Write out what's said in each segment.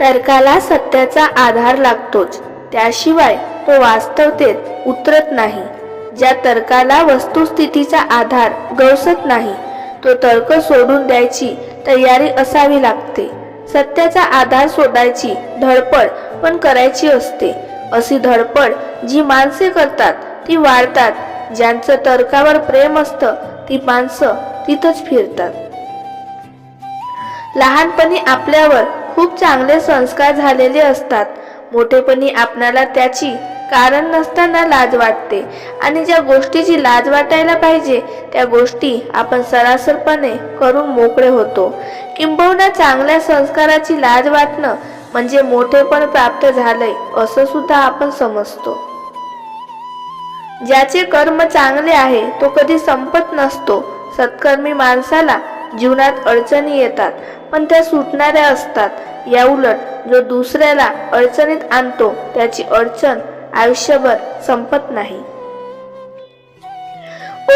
तर्काला सत्याचा आधार लागतोच. त्याशिवाय तो वास्तवतेत उतरत नाही. ज्या तर्काला वस्तुस्थितीचा आधार गवसत नाही तो तर्क सोडून द्यायची तयारी असावी लागते. सत्याचा आधार सोडायची धडपड पण करायची असते. अशी धडपड जी माणसे करतात ती वाढतात. ज्यांचं तर्कावर प्रेम असतं ती माणसं तिथंच फिरतात. लहानपणी आपल्यावर खूप चांगले संस्कार झालेले असतात. मोठेपणी आपणाला त्याची कारण नसताना लाज वाटते. आणि ज्या गोष्टीची लाज वाटायला पाहिजे त्या गोष्टी आपण सरासरपणे करून मोकळे होतो. किंबहुना चांगल्या संस्काराची लाज वाटणं म्हणजे मोठेपण प्राप्त झालंय असं सुद्धा आपण समजतो. ज्याचे कर्म चांगले आहे तो कधी संपत नसतो. सत्कर्मी माणसाला जीवनात अडचणी येतात. पण त्या सुटणाऱ्या असतात. या उलट जो दुसऱ्याला अडचणीत आणतो त्याची अडचण आयुष्यभर संपत नाही.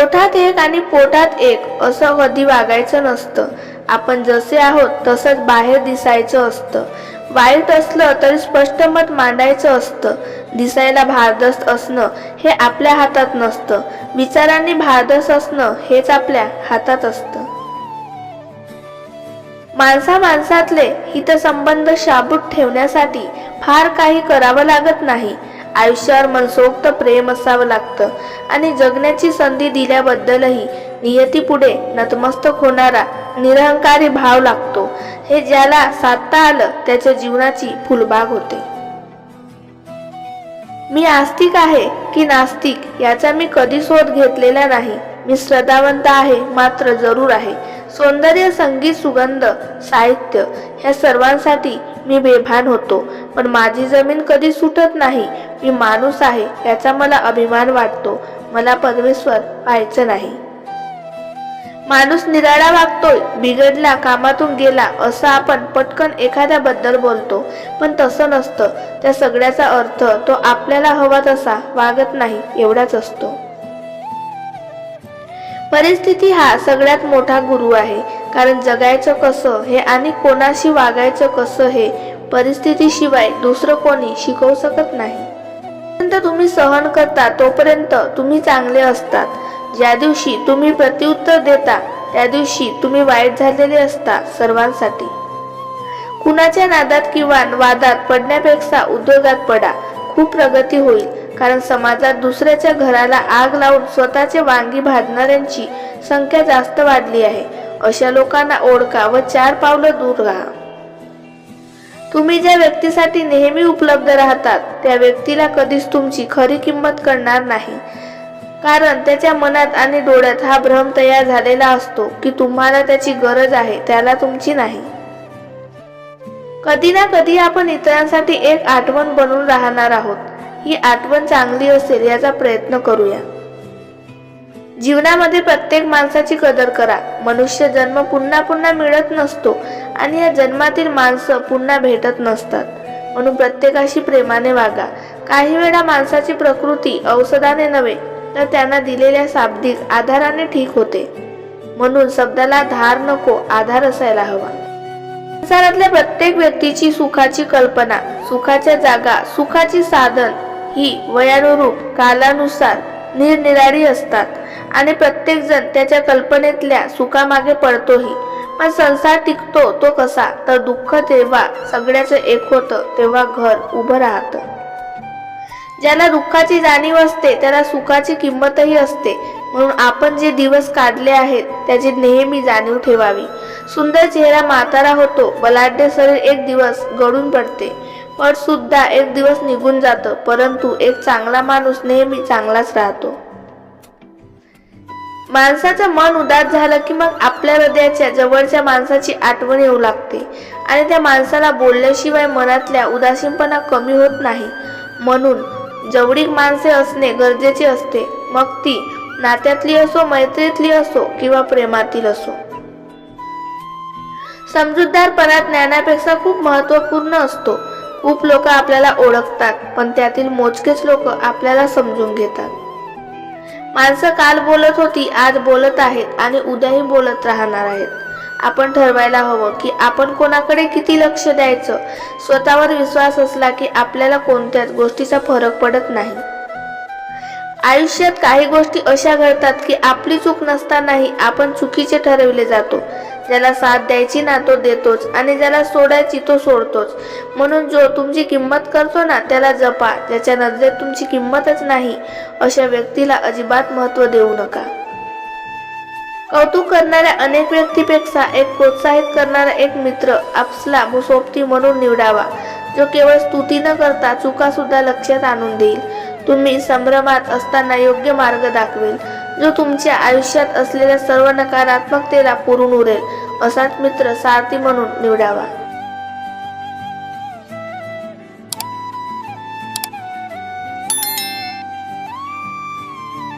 ओठात एक आणि पोटात एक असं कधी वागायचं नसतं. आपण जसे आहोत तसंच बाहेर दिसायचं असतं. वाईट असलं तरी स्पष्ट मत मांडायचं असतं. दिसायला भारदस्त असणं हे आपल्या हातात नसतं. विचारांनी भारदस्त असणं हेच आपल्या हातात असतं. माणसा माणसातले हितसंबंध शाबूत ठेवण्यासाठी फार काही करावं लागत नाही. आयुष्यावर मनसोक्त प्रेम असावं लागतं आणि जगण्याची संधी दिल्याबद्दलही नियतीपुढे नतमस्तक होणारा निरहंकारी भाव लागतो. हे ज्याला साधता आलं त्याच्या जीवनाची फुलबाग होते. मी आस्तिक आहे की नास्तिक याचा मी कधी शोध घेतलेला नाही. मी श्रद्धावंत आहे मात्र जरूर आहे. सौंदर्य संगीत सुगंध साहित्य ह्या सर्वांसाठी मी बेभान होतो. पण माझी जमीन कधी सुटत नाही. मी माणूस आहे याचा मला अभिमान वाटतो. मला परमेश्वर पाहायचं नाही. माणूस निराळा वागतोय बिघडला कामातून गेला असं आपण पटकन एखाद्याबद्दल बोलतो. पण तसं नसतं. त्या सगळ्याचा अर्थ तो आपल्याला हवा तसा वागत नाही एवढाच असतो. परिस्थिती हा सगळ्यात मोठा गुरु आहे. कारण जगायचं कसं हे आणि कोणाशी वागायचं कसं हे परिस्थितीशिवाय दुसरं कोणी शिकवू शकत नाही. जोपर्यंत तुम्ही सहन करता तोपर्यंत तुम्ही चांगले असतात. ज्या दिवशी तुम्ही प्रत्युत्तर देता त्या दिवशी तुम्ही वाईट झालेले असता सर्वांसाठी. कुणाच्या नादात किंवा वादात पडण्यापेक्षा उद्योगात पडा. खूप प्रगती होईल. कारण समाजात दुसऱ्याच्या घराला आग लावून स्वतःचे वांगी भाजणाऱ्यांची संख्या जास्त वाढली आहे. अशा लोकांना ओळखा व चार पावलं दूर राहा. तुम्ही ज्या व्यक्तीसाठी नेहमी उपलब्ध राहतात त्या व्यक्तीला कधीच तुमची खरी किंमत करणार नाही. कारण त्याच्या मनात आणि डोळ्यात हा भ्रम तयार झालेला असतो की तुम्हाला त्याची गरज आहे त्याला तुमची नाही. कधी ना कधी आपण इतरांसाठी एक आठवण बनून राहणार आहोत. ही आठवण चांगली असेल याचा प्रयत्न करूया. जीवनामध्ये प्रत्येक माणसाची कदर करा. मनुष्य जन्म पुन्हा पुन्हा मिळत नसतो आणि या जन्मातील माणसं पुन्हा भेटत नसतात. म्हणून प्रत्येकाशी प्रेमाने वागा. काही वेळा माणसाची प्रकृती औषधाने नव्हे तर त्यांना दिलेल्या शाब्दिक आधाराने ठीक होते. म्हणून शब्दाला धार नको आधार असायला हवा. संसारातल्या प्रत्येक व्यक्तीची सुखाची कल्पना सुखाच्या जागा सुखाची साधन ही वयानुरूप कालानुसार निरनिराळी असतात. आणि प्रत्येकजण त्याच्या कल्पनेतल्या सुखामागे पडतोही. पण संसार टिकतो तो कसा? तर दुःख तेव्हा सगळ्याचं एक होतं तेव्हा घर उभं राहतं. ज्याला दुःखाची जाणीव असते त्याला सुखाची किंमतही असते. म्हणून आपण जे दिवस काढले आहेत त्याची नेहमी जाणीव ठेवावी. सुंदर चेहरा म्हातारा होतो बलाढ्य शरीर एक दिवस गळून पडते. पण सुद्धा एक दिवस निघून जातं परंतु एक चांगला माणूस नेहमी चांगलाच राहतो. माणसाचं मन उदास झालं की मग आपल्या हृदयाच्या जवळच्या माणसाची आठवण येऊ लागते आणि त्या माणसाला बोलल्याशिवाय मनातल्या उदासीनपणा कमी होत नाही. म्हणून जवळीक माणसे असणे गरजेचे असते मग ती नात्यातली असो मैत्रीतली असो किंवा प्रेमातील असो. समजूतदारपणा ज्ञानापेक्षा खूप महत्त्वपूर्ण असतो. खूप लोक आपल्याला ओळखतात पण त्यातील मोजकेच लोक आपल्याला समजून घेतात. माणसं काल बोलत होती आज बोलत आहेत आणि उद्याही बोलत राहणार आहेत. आपण ठरवायला हवं की आपण कोणाकडे किती लक्ष द्यायचं? स्वतःवर विश्वास असला की आपल्याला कोणत्याच गोष्टीचा फरक पडत नाही. आयुष्यात काही गोष्टी अशा घडतात की आपली चूक नसतानाही आपण चुकीचे ठरविले जातो. ज्याला साथ द्यायची ना तो देतोच आणि ज्याला सोडायची तो सोडतोच. म्हणून जो तुमची किंमत करतो ना त्याला जपा. ज्याच्या नजरेत तुमची किंमतच नाही. अशा व्यक्तीला अजिबात महत्त्व देऊ नका. कौतुक करणाऱ्या अनेक व्यक्तीपेक्षा एक प्रोत्साहित करणारा एक मित्र आपसला मुसोबती म्हणून निवडावा. जो केवळ स्तुती न करता चुका सुद्धा लक्षात आणून देईल. तुम्ही संभ्रमात असताना योग्य मार्ग दाखवेल. जो तुमच्या आयुष्यात असलेल्या सर्व नकारात्मकतेला पुरून उरेल असाच मित्र सारथी म्हणून निवडावा.